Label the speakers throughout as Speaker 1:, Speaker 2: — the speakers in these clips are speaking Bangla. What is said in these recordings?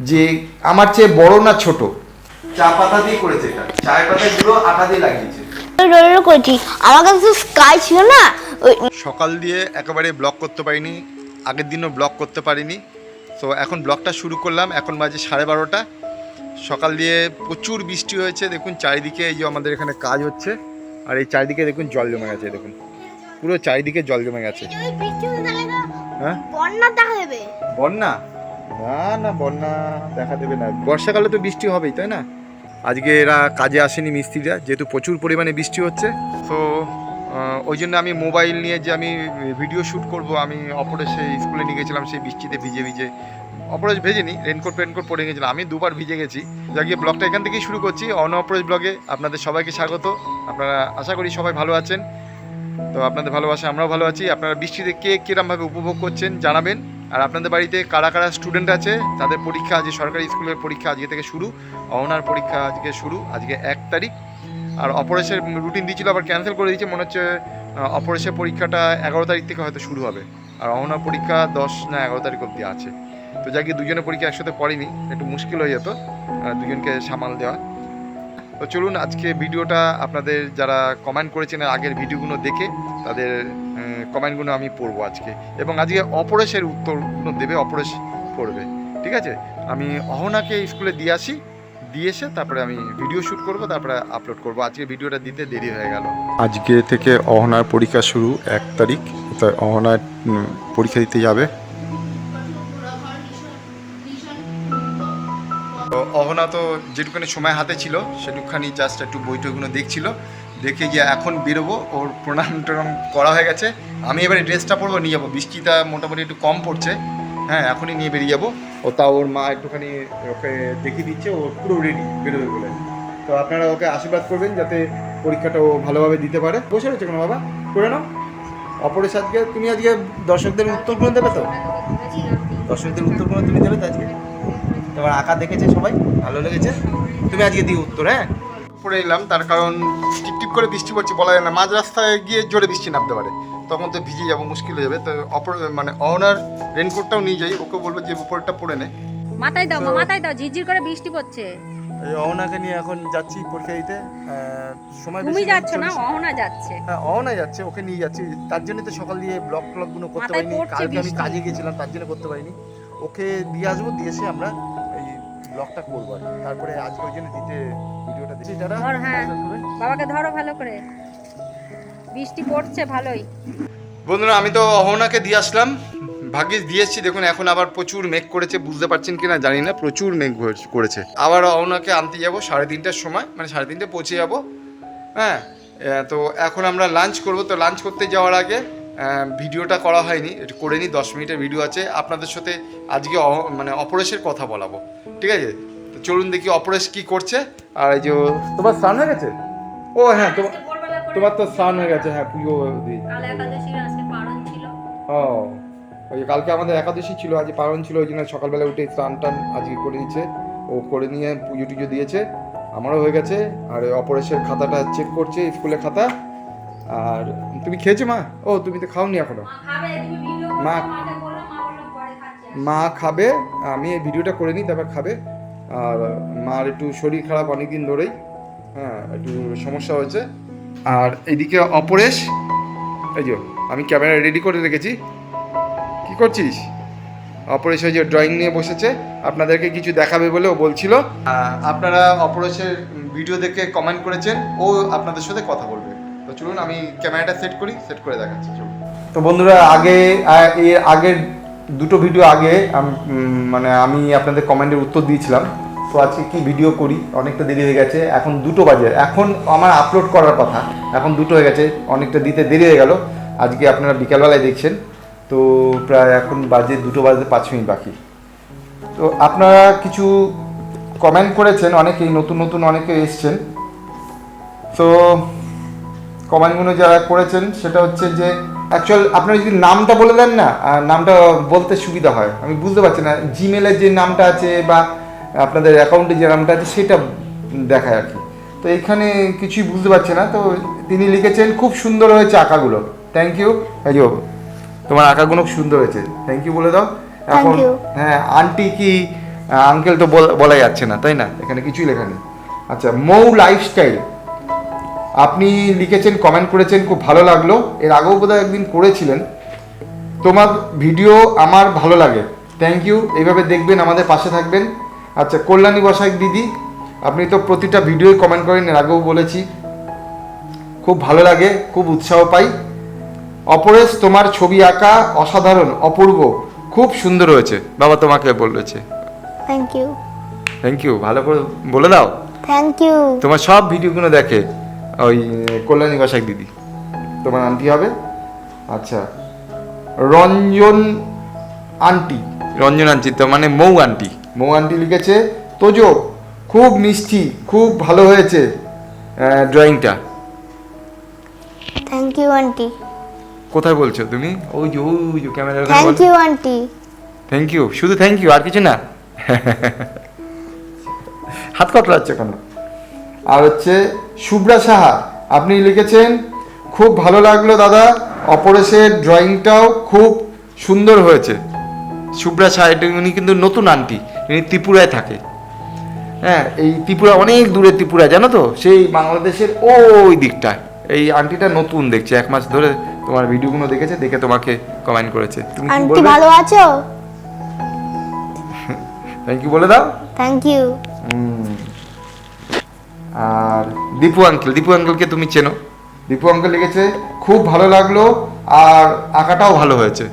Speaker 1: যে আমার চেয়ে বড় না ছোট? চা পাতা দিয়ে করেছে এটা। চায়ের পাতাগুলো আটা দিয়ে লাগিয়েছে।
Speaker 2: করেছি। আমার কাছে স্কাই ছিল না। ওই
Speaker 1: সকাল দিয়ে একেবারে ব্লক করতে পারিনি। আগের দিনও ব্লক করতে পারিনি। তো এখন ব্লকটা শুরু করলাম। এখন বাজে সাড়ে বারোটা। সকাল দিয়ে প্রচুর বৃষ্টি হয়েছে। দেখুন চারিদিকে এই যে আমাদের এখানে কাজ হচ্ছে। আর এই চারিদিকে দেখুন জল জমে গেছে দেখুন। পুরো চারিদিকে জল জমে গেছে। হ্যাঁ?
Speaker 2: বন্যা
Speaker 1: বন্যা? না না, বন্যা দেখা দেবে না। বর্ষাকালে তো বৃষ্টি হবেই, তাই না? আজকে এরা কাজে আসেনি মিস্ত্রিরা, যেহেতু প্রচুর পরিমাণে বৃষ্টি হচ্ছে। তো ওই জন্য আমি মোবাইল নিয়ে যে আমি ভিডিও শ্যুট করব, আমি অপরেশে স্কুলে নিয়ে গেছিলাম, সেই বৃষ্টিতে ভিজে ভিজে। অপরেশ ভেজেনি, রেনকোট, ফেনকোট পরে গেছিলাম, আমি দুবার ভিজে গেছি। যাকে ব্লগটা এখান থেকেই শুরু করছি, অন অপরেশ ব্লগে আপনাদের সবাইকে স্বাগত। আপনারা আশা করি সবাই ভালো আছেন। তো আপনাদের ভালোবাসা আমরাও ভালো আছি। আপনারা বৃষ্টিতে কে কীরমভাবে উপভোগ করছেন জানাবেন। আর আপনাদের বাড়িতে কারা কারা স্টুডেন্ট আছে? তাদের পরীক্ষা আজকে সরকারি স্কুলের পরীক্ষা আজকে থেকে শুরু। অহনার পরীক্ষা আজকে শুরু, আজকে এক তারিখ। আর অপরেশের রুটিন দিয়েছিল, আবার ক্যান্সেল করে দিয়েছে। মনে হচ্ছে অপরেশের পরীক্ষাটা এগারো তারিখ থেকে হয়তো শুরু হবে। আর অহনার পরীক্ষা দশ না এগারো তারিখ অবধি আছে। তো যাকে দুজনের পরীক্ষা একসাথে পড়েনি, একটু মুশকিল হয়ে যেত। দুজনকে সামাল দেওয়া। তো চলুন আজকে ভিডিওটা আপনাদের যারা কমেন্ট করেছেন আগের ভিডিওগুলো দেখে তাদের কমেন্টগুলো আমি পড়ব আজকে। এবং আজকে অপরেশের উত্তরগুলো দেবে, অপরেশ পড়বে। ঠিক আছে? আমি অহনাকে স্কুলে দিয়ে আসি, দিয়ে এসে তারপরে আমি ভিডিও শ্যুট করব, তারপরে আপলোড করব। আজকে ভিডিওটা দিতে দেরি হয়ে গেল। আজকে থেকে অহনার পরীক্ষা শুরু এক তারিখ তাই অহনার পরীক্ষা দিতে যাবে। তো তো যেটুখানি সময় হাতে ছিল, সেটুকখানি জাস্ট একটু বইটইগুলো দেখছিল। দেখে গিয়ে এখন বেরোবো, ওর প্রণাম টনাম করা হয়ে গেছে। আমি এবারে ড্রেসটা পরবো, নিয়ে যাব। বৃষ্টিটা মোটামুটি একটু কম পড়ছে। হ্যাঁ এখনই নিয়ে বেরিয়ে যাব। ও তা ওর মা একটুখানি ওকে দেখিয়ে দিচ্ছে, ও পুরো রেডি বেরোবে বলে। তো আপনারা ওকে আশীর্বাদ করবেন যাতে পরীক্ষাটা ও ভালোভাবে দিতে পারে। বসে রয়েছে কোনো বাবা? করে নাও। অপরের আজকে তুমি আজকে দর্শকদের উত্তরগুলো দেবে তো? দর্শকদের উত্তরগুলো তুমি দেবে তো আজকে? তোমার আঁকা দেখেছে সবাই? ভালো লেগেছে? তুমি আজকে দিও উত্তর হ্যাঁ? পড়ে এলাম তার কারণ টিপ টিপ করে বৃষ্টি পড়ছে বলা যায় না। মাঝ রাস্তায় গিয়ে জোরে বৃষ্টি নামতে পারে। তখন তো ভিজে যাব মুশকিল হয়ে যাবে। তো অপর মানে অনার রেনকোটটাও নিয়ে যাই ওকে বলব যে উপরটা পরে নে।
Speaker 3: মাথায় দাও মাথায় দাও ঝিরঝির করে বৃষ্টি পড়ছে।
Speaker 1: এই অহনাকে নিয়ে এখন যাচ্ছি পরীক্ষা দিতে। সময়
Speaker 3: তুমি যাচ্ছ না অহনা যাচ্ছে।
Speaker 1: হ্যাঁ অহনা যাচ্ছে ওকে নিয়ে যাচ্ছি। তার জন্য তো সকাল দিয়ে ব্লগ ট্লগগুলো করতে পারিনি। কালকে আমি কাজে গেছিলাম তার জন্য করতে পারিনি। ওকে দিয়ে আসব দিয়ে এসে আমরা ব্লগটা করব আর তারপরে আজকে ওই জন্য দিতে ভিডিওটা দিচ্ছি যারা
Speaker 3: ধর, হ্যাঁ। বাবাকে ধরো ভালো করে। বৃষ্টি পড়ছে ভালোই।
Speaker 1: বন্ধুরা আমি তো অহনাকে দিয়ে আসলাম। ভাগ্যিস দিয়ে এসেছি। দেখুন এখন আবার প্রচুর মেঘ করেছে বুঝতে পারছেন কিনা জানি না। প্রচুর মেঘ করেছে। আবার অহনাকে আনতে যাব সাড়ে তিনটার সময় মানে সাড়ে তিনটে পৌঁছে যাব। হ্যাঁ তো এখন আমরা লাঞ্চ করব। তো লাঞ্চ করতে যাওয়ার আগে ভিডিওটা করা হয়নি একটু করে নিই দশ মিনিটের ভিডিও আছে। আপনাদের সাথে আজকে মানে অপরেশের কথা বলাবো। ঠিক আছে? তো চলুন দেখি অপরেশ কি করছে আর এই যে তোমার স্নান হয়ে গেছে? ও হ্যাঁ তোমার তোমার তো স্নান হয়ে গেছে হ্যাঁ পুজো ও ওই কালকে আমাদের একাদশী ছিল আজ পালন ছিল ওই জন্য সকালবেলা উঠে স্নান টান আজকে করে দিয়েছে ও করে নিয়ে পুজো টুজো দিয়েছে আমারও হয়ে গেছে আর অপরেশের খাতাটা চেক করছে স্কুলের খাতা। আর তুমি খেয়েছো মা? ও তুমি তো খাওনি এখনও। মা মা খাবে আমি এই ভিডিওটা করে নিই তারপর খাবে। আর মার একটু শরীর খারাপ অনেকদিন ধরেই হ্যাঁ একটু সমস্যা হয়েছে। আর এদিকে অপরেশ এই যে আমি ক্যামেরা রেডি করে রেখেছি। কি করছিস? অপরেশ ওই যে ড্রয়িং নিয়ে বসেছে আপনাদেরকে কিছু দেখাবে বলে ও বলছিল। আপনারা অপরেশের ভিডিও দেখে কমেন্ট করেছেন ও আপনাদের সাথে কথা বলবে। তো চলুন, আমি ক্যামেরাটা সেট করি সেট করে দেখাচ্ছি, চলুন। তো বন্ধুরা, আগে এর আগের দুটো ভিডিও আগে মানে আমি আপনাদের কমেন্টের উত্তর দিয়েছিলাম। তো আজকে কি ভিডিও করি? অনেকটা দেরি হয়ে গেছে, এখন দুটো বাজে। এখন আমার আপলোড করার কথা, এখন দুটো হয়ে গেছে, অনেকটা দিতে দেরি হয়ে গেল। আজকে আপনারা বিকালবেলায় দেখছেন। তো প্রায় এখন বাজে, দুটো বাজে পাঁচ মিনিট বাকি। তো আপনারা কিছু কমেন্ট করেছেন, অনেকেই নতুন নতুন অনেকে এসছেন। তো কমেন্টগুলো যারা করেছেন সেটা হচ্ছে যে অ্যাকচুয়াল আপনারা যদি নামটা বলে দেন না নামটা বলতে সুবিধা হয়। আমি বুঝতে পারছি না জিমেলের যে নামটা আছে বা আপনাদের অ্যাকাউন্টে যে নামটা আছে সেটা দেখায় আর কি। তো এখানে কিছুই বুঝতে পারছে না তো তিনি লিখেছেন খুব সুন্দর হয়েছে আঁকাগুলো। থ্যাংক ইউ এই যে তোমার আঁকাগুলো খুব সুন্দর হয়েছে। থ্যাংক ইউ বলে দাও। এখন হ্যাঁ আন্টি কি আঙ্কেল তো বল- বলা যাচ্ছে না তাই না? এখানে কিছুই লেখা নেই। আচ্ছা মৌ লাইফস্টাইল আপনি লিখেছেন কমেন্ট করেছেন খুব ভালো লাগল। এর আগেও বোধহয় একদিন করেছিলেন। তোমার ভিডিও আমার ভালো লাগে। থ্যাংক ইউ এইভাবে দেখবেন আমাদের পাশে থাকবেন। আচ্ছা কল্যাণী বসাক দিদি আপনি তো প্রতিটা ভিডিওই কমেন্ট করেন এর আগেও বলেছি। খুব ভালো লাগে খুব উৎসাহ পাই। অপরেশ তোমার ছবি আঁকা অসাধারণ অপূর্ব। খুব সুন্দর হয়েছে। বাবা তোমাকে বলেছে।
Speaker 2: থ্যাংক ইউ
Speaker 1: থ্যাংক ইউ ভালো করে বলে দাও।
Speaker 2: থ্যাংক ইউ
Speaker 1: তোমার সব ভিডিওগুলো দেখে। ওই কল্যাণী বসাক দিদি। তোমার আন্টি হবে? আচ্ছা। রঞ্জন আন্টি রঞ্জন আন্টি তো মানে মৌ আন্টি মৌ আন্টি লিখেছে তোজো খুব মিষ্টি খুব ভালো হয়েছে ড্রয়িংটা
Speaker 2: থ্যাংক ইউ আন্টি
Speaker 1: কোথায় বলছো তুমি? ওই যে ওই যে ক্যামেরার
Speaker 2: thank you aunty
Speaker 1: thank you শুধু থ্যাংক ইউ আর কিছু না। হাত কতলাচ্ছে কেন? আর হচ্ছে শুভ্রা সাহা আপনি লিখেছেন খুব ভালো লাগল দাদা অপরেশের ড্রয়িংটাও খুব সুন্দর হয়েছে। শুভ্রা সাহা এটা উনি কিন্তু নতুন আন্টি ইনি ত্রিপুরায় থাকে। হ্যাঁ এই ত্রিপুরা অনেক দূরে ত্রিপুরা জানো তো? সেই বাংলাদেশের ওই দিকটা এই আন্টিটা নতুন দেখছে এক মাস ধরে তোমার ভিডিওগুলো দেখেছে দেখে তোমাকে কমেন্ট করেছে। তুমি কি
Speaker 2: আন্টি ভালো আছো?
Speaker 1: থ্যাংক ইউ বলে দাও।
Speaker 2: Thank you
Speaker 1: Dipu uncle Dipu আঙ্কেলকে তুমি চেনো? দীপু আঙ্কেল লিখেছে খুব ভালো লাগল আর আঁকাটাও ভালো হয়েছে।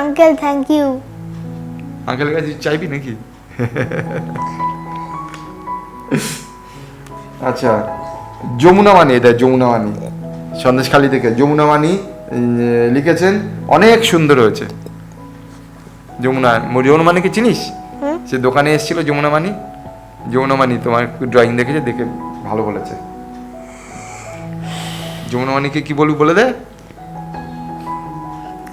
Speaker 2: আঙ্কেল থ্যাংক ইউ
Speaker 1: আঙ্কেলের কাছে চাইবি নাকি? আচ্ছা যমুনা মানি এটা যমুনা মানি সন্দেশখালি থেকে যমুনা মানি লিখেছেন অনেক সুন্দর হয়েছে। যমুনা যমুনা মানিকে চিনিস। সে দোকানে এসেছিল যমুনা মানি? যমুনা মানি তোমার ড্রয়িং দেখেছে দেখে ভালো বলেছে। যমুনা মানিকে কি বলবি বলে দে?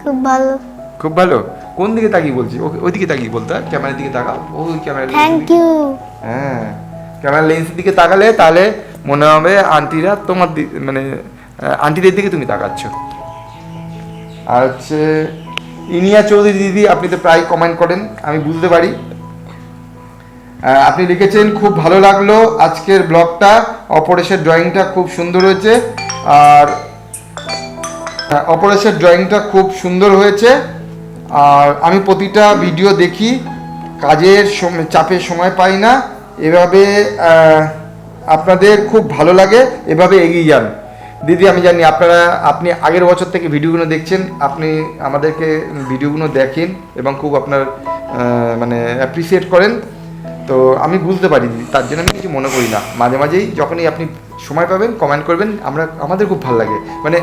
Speaker 2: খুব ভালো।
Speaker 1: খুব ভালো। কোন দিকে তাকিয়ে বলছি? ওকে ওইদিকে তাকিয়ে বলতে হয় ক্যামেরার দিকে তাকাও। ওই ক্যামেরা
Speaker 2: থ্যাংক ইউ
Speaker 1: হ্যাঁ। ক্যামেরা লেন্সের দিকে তাকালে তাহলে মনে হবে আন্টিরা তোমার মানে আন্টিদের দিকে তুমি তাকাচ্ছ। আর হচ্ছে ইনিয়া চৌধুরী দিদি আপনি তো প্রায় কমেন্ট করেন আমি বুঝতে পারি। আপনি লিখেছেন, খুব ভালো লাগল আজকের ব্লগটা। অপরেশের ড্রয়িংটা খুব সুন্দর হয়েছে। আর অপরেশের ড্রয়িংটা খুব সুন্দর হয়েছে। আর, আমি প্রতিটা ভিডিও দেখি, কাজের চাপে সময় পাই না। এভাবে আপনাদের খুব ভালো লাগে, এভাবে এগিয়ে যান। দিদি, আমি জানি আপনারা, আপনি আগের বছর থেকে ভিডিওগুলো দেখছেন, আপনি আমাদেরকে ভিডিওগুলো দেখেন এবং খুব আপনার মানে অ্যাপ্রিসিয়েট করেন। তো আমি বুঝতে পারি তার জন্য আমি কিছু মনে করি না। মাঝে মাঝেই যখনই আপনি সময় পাবেন কমেন্ট করবেন আমরা আমাদের খুব ভালো লাগে। মানে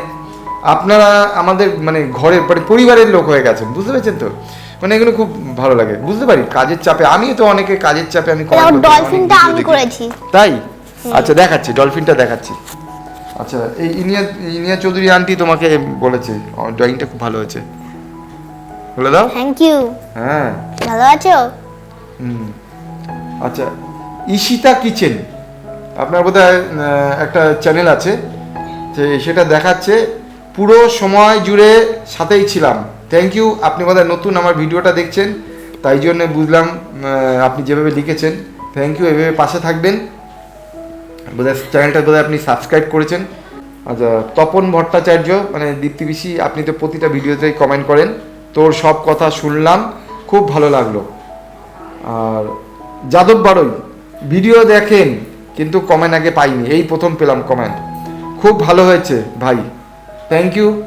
Speaker 1: আপনারা আমাদের মানে ঘরের মানে পরিবারের লোক হয়ে গেছেন বুঝতে পেরেছেন তো? মানে এগুলো খুব ভালো লাগে। বুঝতে পারি কাজের চাপে আমিও তো অনেকে কাজের চাপে আমি
Speaker 2: ডলফিনটা আমি করেছি।
Speaker 1: তাই? আচ্ছা দেখাচ্ছি ডলফিনটা দেখাচ্ছি। আচ্ছা এই ইনিয়া ইনিয়া চৌধুরী আন্টি তোমাকে বলেছে ড্রয়িংটা খুব ভালো হয়েছে। বলে দাও।
Speaker 2: থ্যাংক ইউ
Speaker 1: হ্যাঁ।
Speaker 2: ভালো আছো?
Speaker 1: হুম। আচ্ছা ঈশিতা কিচেন। আপনার আহ, একটা চ্যানেল আছে যে সেটা দেখাচ্ছে পুরো সময় জুড়ে সাথেই ছিলাম। থ্যাংক ইউ আপনি বোধহয় নতুন আমার ভিডিওটা দেখছেন তাই জন্য বুঝলাম আপনি যেভাবে লিখেছেন থ্যাংক ইউ এভাবে পাশে থাকবেন। বোধহয় চ্যানেলটা বোধহয় আপনি সাবস্ক্রাইব করেছেন। আচ্ছা তপন ভট্টাচার্য মানে দীপ্তি বিশি আপনি তো প্রতিটা ভিডিওতেই কমেন্ট করেন। তোর সব কথা শুনলাম খুব ভালো লাগল। আর যাদব বারই ভিডিও দেখেন কিন্তু কমেন্ট আগে পাইনি। এই প্রথম পেলাম কমেন্ট খুব ভালো হয়েছে ভাই। থ্যাংক ইউ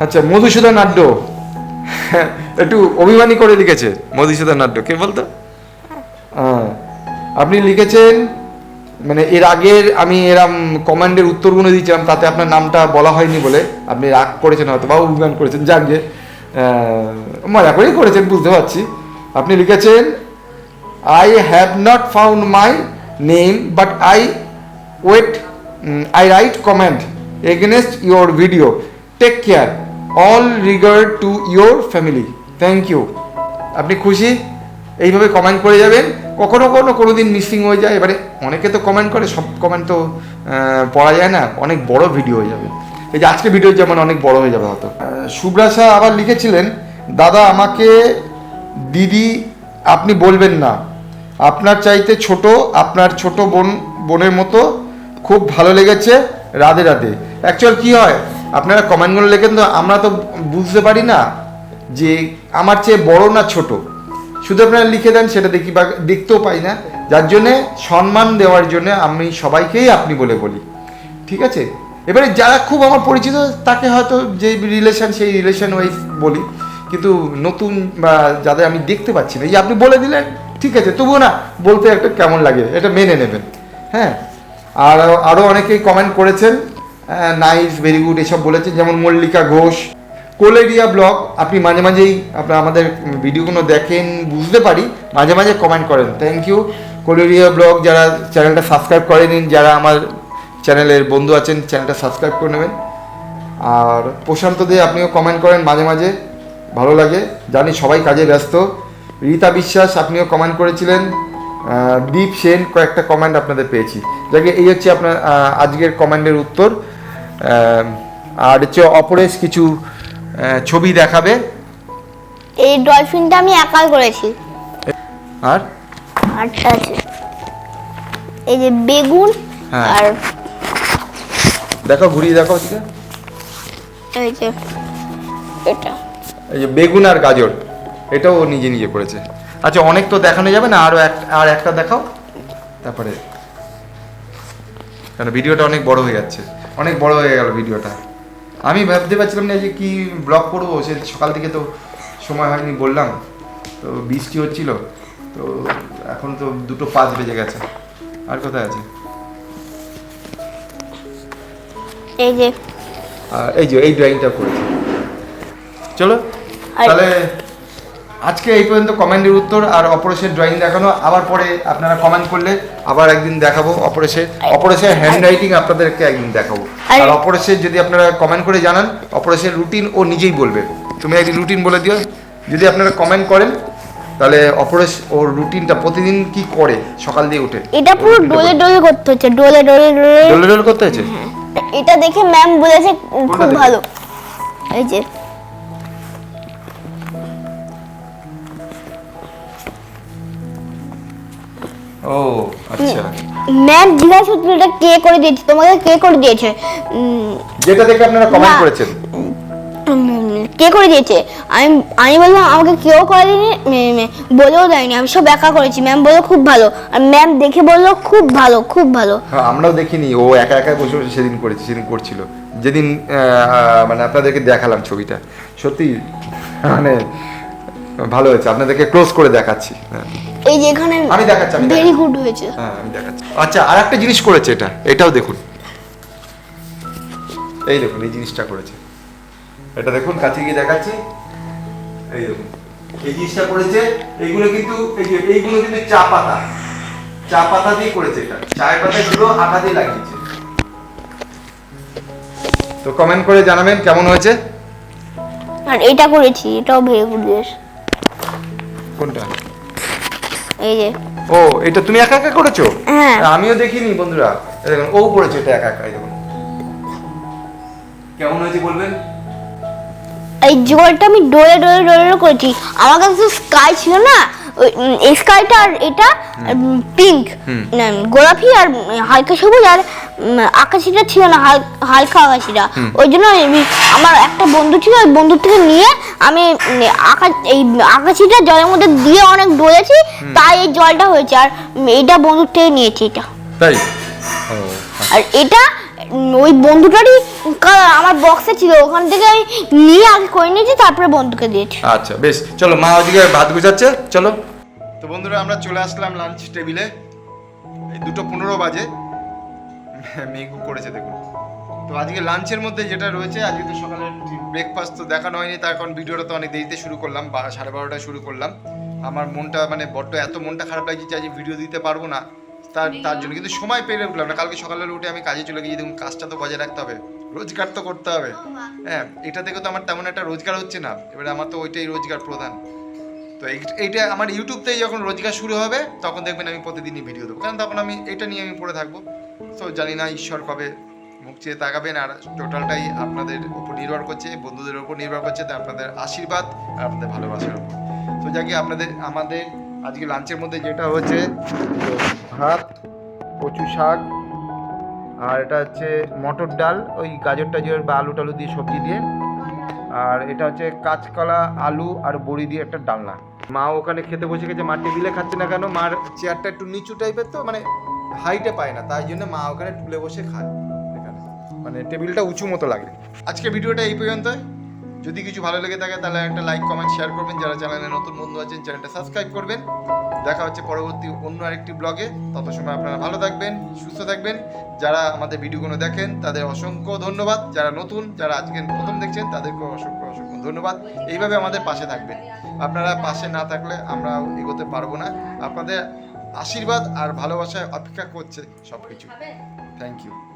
Speaker 1: আচ্ছা মধুসূদন নাড্য একটু অভিমানী করে লিখেছে মধুসূদন নাড্য কে বলতো? হ্যাঁ। আপনি লিখেছেন মানে এর আগের আমি এরম কমান্ডের উত্তরগুলো দিয়েছিলাম তাতে আপনার নামটা বলা হয়নি বলে আপনি রাগ করেছেন হয়তো বা অভিমান করেছেন। যাক আহ, মজা করেই করেছেন বুঝতে পারছি। আপনি লিখেছেন I have not found my name but I wait I write comment against your video take care all regard to your family thank you আপনি খুশি? এইভাবে কমেন্ট করে যাবেন? কখনো কখনো কোনো দিন মিসিং হয়ে যায়। এবারে অনেকে তো কমেন্ট করে, সব কমেন্ট তো পড়া যায় না। অনেক বড় ভিডিও হয়ে যাবে। এই যে আজকে ভিডিও যেমন অনেক বড় হয়ে যাবে হয়তো। সুব্রাসা আবার লিখেছিলেন, দাদা, আমাকে দিদি, আপনি বলবেন না। আপনার চাইতে ছোট, আপনার ছোট বোন, বোনের মতো খুব ভালো লেগেছে। রাধে রাধে। অ্যাকচুয়াল কি হয়? আপনারা কমেন্টগুলো লেখেন তো, আমরা তো বুঝতে পারি না যে আমার চেয়ে বড় না ছোট। শুধু আপনারা লিখে দেন, সেটা দেখি বা দেখতেও পাই না। যার জন্যে সম্মান দেওয়ার জন্য আমি সবাইকেই আপনি বলে বলি। ঠিক আছে? এবারে যারা খুব আমার পরিচিত, তাকে হয়তো যে রিলেশন সেই রিলেশন ওয়াইজ বলি। কিন্তু নতুন বা যাদের আমি দেখতে পাচ্ছি না, এই আপনি বলে দিলেন ঠিক আছে, তবুও না বলতে একটা কেমন লাগে, এটা মেনে নেবেন। হ্যাঁ? আর আরও অনেকেই কমেন্ট করেছেন নাইস ভেরি গুড এসব বলেছেন, যেমন মল্লিকা ঘোষ। কোলেরিয়া ব্লগ, আপনি মাঝে মাঝেই আপনার আমাদের ভিডিওগুলো দেখেন, বুঝতে পারি, মাঝে মাঝে কমেন্ট করেন। থ্যাংক ইউ কোলেরিয়া ব্লগ, যারা চ্যানেলটা সাবস্ক্রাইব করে নিন যারা আমার চ্যানেলের বন্ধু আছেন, চ্যানেলটা সাবস্ক্রাইব করে নেবেন। আর প্রশান্ত দে, আপনিও কমেন্ট করেন মাঝে মাঝে, ভালো লাগে। জানি সবাই কাজে ব্যস্ত। রীতা বিশ্বাস আপনিও কমেন্ট করেছিলেন। দীপ সেন কয়েকটা কমেন্ট আপনাদের পেয়েছি। যাকে এই হচ্ছে আপনার আজকের কমেন্টের উত্তর। আর হচ্ছে অপরেশ কিছু ছবি দেখাবে।
Speaker 2: এই ডলফিনটা আমি একাই করেছি।
Speaker 1: আর?
Speaker 2: আটটা আছে এই যে বেগুন
Speaker 1: হ্যাঁ।
Speaker 2: আর
Speaker 1: দেখো ঘুরিয়ে দেখো ঠিক
Speaker 2: এই যে এটা।
Speaker 1: এই যে বেগুন আর গাজর। এটাও ও নিজে নিজে করেছে। আচ্ছা অনেক তো দেখানো যাবে না আরও এক আর একটা দেখাও। তারপরে কারণ ভিডিওটা অনেক বড় হয়ে যাচ্ছে। অনেক বড় হয়ে গেল ভিডিওটা। আমি ভাবতে পারছিলাম না যে কি ব্লগ করব সে সকাল থেকে তো সময় হয়নি বললাম। তো বৃষ্টি হচ্ছিল তো এখন তো দুটো পাঁচ বেজে গেছে। আর কোথায় আছে?
Speaker 2: এই যে।
Speaker 1: এই যে এই ড্রয়িংটা করেছি। চলো তাহলে আজকে এই পর্যন্ত কমেন্টের উত্তর আর অপরেশের ড্রয়িং দেখানো। আবার পরে আপনারা কমেন্ট করলে আবার একদিন দেখাবো অপরেশের। অপরেশের হ্যান্ড রাইটিং আপনাদেরকে একদিন দেখাবো।
Speaker 2: আর-
Speaker 1: অপরেশের যদি আপনারা কমেন্ট করে জানান অপরেশের রুটিন ও নিজেই বলবে। তুমি একদিন রুটিন বলে দিও। যদি আপনারা কমেন্ট করেন তাহলে অপরেশ ওর রুটিনটা প্রতিদিন কি করে? সকাল দিয়ে উঠে।
Speaker 2: এটা পুরো ডোলে ডোলে করতে হচ্ছে ডোলে ডোলে ডোলে
Speaker 1: ডলে ডলে করতে হয়েছে
Speaker 2: এটা দেখে ম্যাম বলেছে খুব ভালো। এই যে
Speaker 1: ও আচ্ছা।
Speaker 2: ম্যাম জিজ্ঞাসা করছিল এটা কে করে দিয়েছে? তোমাকে কে করে দিয়েছে?
Speaker 1: যেটা দেখে আপনারা কমেন্ট করেছেন।
Speaker 2: কে করে দিয়েছে? আমি আমি বললাম আমাকে কেউ করেনি বলেও দেয়নি। আমি সব একা করেছি। ম্যাম বলল খুব ভালো। আর ম্যাম দেখে বলল খুব ভালো খুব ভালো।
Speaker 1: হ্যাঁ আমরাও দেখিনি। ও একা একা বসে বসে সেদিন করেছে সেদিন করছিল। যেদিন মানে আপনাদেরকে দেখালাম ছবিটা। সত্যি মানে ভালো হয়েছে আপনাদেরকে ক্লোজ করে দেখাচ্ছি। হ্যাঁ।
Speaker 2: এই যে এখানে
Speaker 1: আমি দেখাচ্ছি, আমি
Speaker 2: ভেরি গুড হয়েছে।
Speaker 1: হ্যাঁ আমি দেখাচ্ছি। আচ্ছা আর একটা জিনিস করেছে এটা এটাও দেখুন। এই দেখুন এই জিনিসটা করেছে। এটা দেখুন কাছে গিয়ে দেখাচ্ছি। এই দেখুন এই জিনিসটা করেছে এইগুলো কিন্তু এইগুলো কিন্তু চা পাতা। চা পাতা দিয়ে করেছে এটা। চায়ের পাতা গুলো আটা দিয়ে লাগিয়েছে। তো কমেন্ট করে জানাবেন কেমন হয়েছে?
Speaker 2: আর এটা করেছি এটাও ভেরি গুড হয়েছে।
Speaker 1: কোনটা?
Speaker 2: এই যে।
Speaker 1: ও এটা তুমি একা একা করেছ?
Speaker 2: হ্যাঁ।
Speaker 1: আমিও দেখিনি বন্ধুরা। দেখুন ও করেছে এটা একা একা দেখুন। কেমন হয়েছে বলবেন?
Speaker 2: এই জলটা আমি ডোলে ডোলে ডোলে করেছি। আমার কাছে স্কাই ছিল না এই স্কাইটা আর এটা পিঙ্ক। গোলাপি আর হালকা সবুজ আর আকাশিটা ছিল না হাল- হালকা আকাশিটা। ওই জন্য আমি- আমার একটা বন্ধু ছিল ওই বন্ধু থেকে নিয়ে আমি আকাশ এই আকাশিটা জলের মধ্যে দিয়ে অনেক ডলেছি তাই এই জলটা হয়েছে আর এইটা বন্ধুর থেকে নিয়েছি এটা।
Speaker 1: তাই?
Speaker 2: আর এটা ওই বন্ধুটারই আমার বক্সে ছিল ওখান থেকে আমি নিয়ে আগে করে নিয়েছি তারপরে বন্ধুকে দিয়েছি।
Speaker 1: আচ্ছা বেশ চলো মা ওদিকে ভাত গুজাচ্ছে চলো। তো বন্ধুরা আমরা চলে আসলাম লাঞ্চ টেবিলে এই দুটো পনেরো বাজে। মেঘু করেছে দেখুন। তো আজকে লাঞ্চের মধ্যে যেটা রয়েছে আজকে তো সকালে ব্রেকফাস্ট তো দেখানো হয়নি তার কারণ ভিডিওটা তো অনেক দেরিতে শুরু করলাম বা সাড়ে বারোটায় শুরু করলাম। আমার মনটা মানে বড্ড এত মনটা খারাপ লাগছে যে আজকে ভিডিও দিতে পারব না তার তার জন্য কিন্তু সময় পেরে উঠলাম না কালকে সকালবেলা উঠে আমি কাজে চলে গিয়ে দেখুন কাজটা তো বজায় রাখতে হবে রোজগার তো করতে হবে। হ্যাঁ এটা থেকে তো আমার তেমন একটা রোজগার হচ্ছে না এবারে আমার তো ওইটাই রোজগার প্রধান। তো এই- এইটা আমার ইউটিউব থেকে যখন রোজগার শুরু হবে, তখন দেখবেন আমি প্রতিদিনই ভিডিও দেবো। কারণ তখন আমি এটা নিয়ে আমি পড়ে থাকব। তো জানি না ঈশ্বর কবে মুখ চেয়ে তাকাবেন, আর টোটালটাই আপনাদের উপর নির্ভর করছে, বন্ধুদের উপর নির্ভর করছে তো আপনাদের আশীর্বাদ আর আপনাদের ভালোবাসার উপর। তো যাকে আপনাদের, আমাদের আজকে লাঞ্চের মধ্যে যেটা হচ্ছে ভাত, কচু শাক, আর এটা হচ্ছে মটর ডাল, ওই গাজর টাজর বা আলু টালু দিয়ে সবজি দিয়ে। আর এটা হচ্ছে কাঁচকলা, আলু আর বড়ি দিয়ে একটা ডালনা। মা ওখানে খেতে বসে গেছে, মা টেবিলে খাচ্ছে না কেন? মার চেয়ারটা একটু নিচু টাইপের তো মানে হাইটে পায় না, তাই জন্য মা ওখানে টুলে বসে খায় এখানে। মানে টেবিলটা উঁচু মতো লাগে। আজকে ভিডিওটা এই পর্যন্ত যদি কিছু ভালো লেগে থাকে, তাহলে একটা লাইক কমেন্ট শেয়ার করবেন। যারা চ্যানেলে নতুন বন্ধু আছেন চ্যানেলটা সাবস্ক্রাইব করবেন। দেখা হচ্ছে পরবর্তী অন্য আরেকটি ব্লগে তত সময় আপনারা ভালো থাকবেন, সুস্থ থাকবেন। যারা আমাদের ভিডিওগুলো দেখেন, তাদের অসংখ্য ধন্যবাদ। যারা নতুন, যারা আজকে প্রথম দেখছেন, তাদেরকেও অসংখ্য অসংখ্য ধন্যবাদ। এইভাবে আমাদের পাশে থাকবে আপনারা পাশে না থাকলে আমরা এগোতে পারব না। আপনাদের আশীর্বাদ আর ভালোবাসায় অপেক্ষা করছে সব কিছু থ্যাংক ইউ